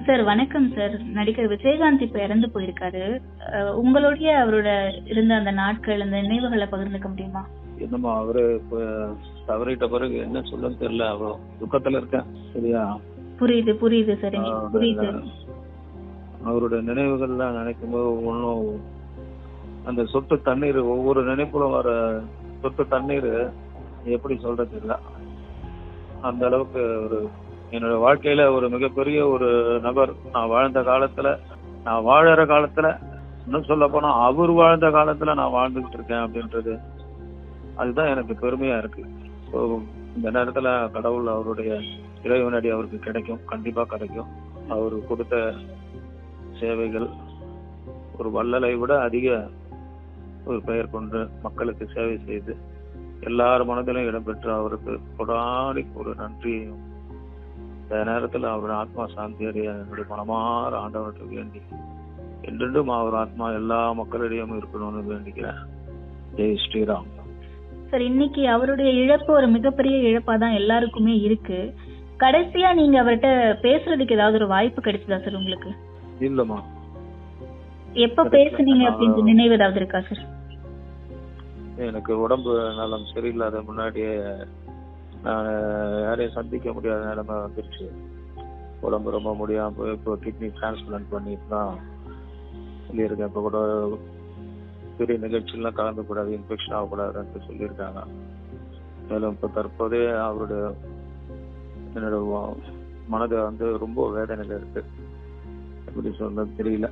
Sir வணக்கம் sir நடிகர் விஜயகாந்த் இப்ப இறந்து போயிருக்காரு. உங்களுடைய அவரோட இருந்த அந்த நாட்கள் அந்த நினைவுகளை பகிர்ந்துக்க முடியுமா? என்னமோ அவரு தவறிட்ட பிறகு என்ன சொல்லன்னு தெரியல. அவ்வளோ துக்கத்துல இருக்கேன். சரியா? புரியுது புரியுது சார் புரியுது. அவருடைய நினைவுகள்லாம் நினைக்கும் போது ஒன்றும் அந்த சொட்டு தண்ணீர் ஒவ்வொரு நினைப்புல வர சொட்டு தண்ணீர் எப்படி சொல்றது இல்ல அந்த அளவுக்கு ஒரு என்னோட வாழ்க்கையில ஒரு மிகப்பெரிய ஒரு நபர். நான் வாழ்ந்த காலத்துல நான் வாழற காலத்துல இன்னும் சொல்ல போனா அவர் வாழ்ந்த காலத்துல நான் வாழ்ந்துகிட்டு இருக்கேன் அப்படின்றது. அதுதான் எனக்கு பெருமையா இருக்கு. ஸோ இந்த நேரத்துல கடவுள் அவருடைய இறைவனடி அவருக்கு கிடைக்கும். கண்டிப்பா கிடைக்கும். அவர் கொடுத்த சேவைகள் ஒரு வள்ளலை விட அதிக ஒரு பெயர் கொண்டு மக்களுக்கு சேவை செய்து எல்லார் மனதிலும் இடம்பெற்று அவருக்கு கொடாடி ஒரு நன்றியையும் இந்த நேரத்தில் அவர் ஆத்மா சாந்தி அடைய என்னுடைய மனமாற ஆண்டவர்கிட்ட வேண்டி என்றென்றும் அவர் ஆத்மா எல்லா மக்களிடையும் இருக்கணும்னு வேண்டிக்கிறேன். ஜெய் ஸ்ரீராம். சார் இன்னைக்கு அவருடைய இழப்பு ஒரு மிகப்பெரிய இழப்பா தான் எல்லாருக்குமே இருக்கு. கடைசியா நீங்க அவர்கிட்ட பேசுறதுக்கு ஏதாவது ஒரு வாய்ப்பு கிடைச்சதா சார் உங்களுக்கு? இல்லம்மா. எப்ப பேசுனீங்க அப்படின்ற நினைவு ஏதாவது இருக்கா சார்? எனக்கு உடம்பு நலம் சரியில்லாத முன்னாடியே நான் யாரையும் சந்திக்க முடியாத நிலைமை வந்துருச்சு. உடம்பு ரொம்ப முடியாம போய் இப்போ கிட்னி டிரான்ஸ்பிளான்ட் பண்ணிட்டு தான் சொல்லியிருக்கேன். இப்போ கூட பெரிய நிகழ்ச்சியெல்லாம் கலந்துக்கூடாது இன்ஃபெக்ஷன் ஆகக்கூடாதுன்னு சொல்லியிருக்காங்க. மேலும் இப்போ தற்போதே அவருடைய என்னோட மனது வந்து ரொம்ப வேதனையில் இருக்கு. எப்படி சொல்றது தெரியல.